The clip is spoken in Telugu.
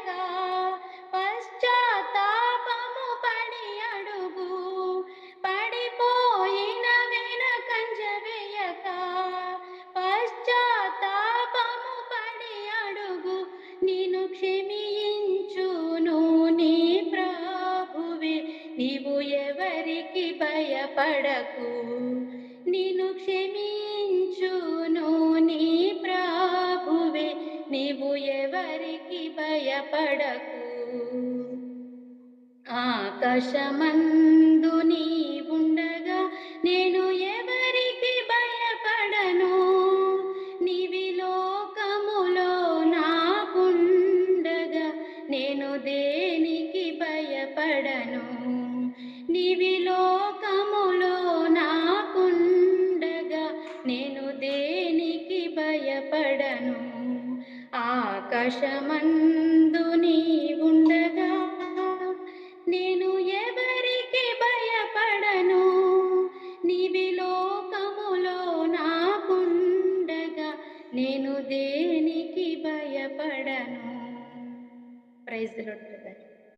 వేయక పశ్చాత్తాపము పడి అడుగు పడిపోయిన వెనకంజ వేయక పశ్చాత్తాపము పడి అడుగు నిన్ను క్షమించును నీ ప్రభువే. నీవు ఎవరికి భయపడకు. నిన్ను క్షమించును నీవు ఎవరికి భయపడకు. ఆకాశమందు నీ ఉండగా నేను ఎవరికి భయపడను. నీవి లోకములో నాకుండగా నేను దేనికి భయపడను. నీవి లోకములో నాకుండగా నేను దేనికి భయపడను. ఆకాశమందు నీ ఉండగా నేను ఎవరికి భయపడను? నీవి లోకములో నాకుండగా నేను దేనికి భయపడను? Praise lord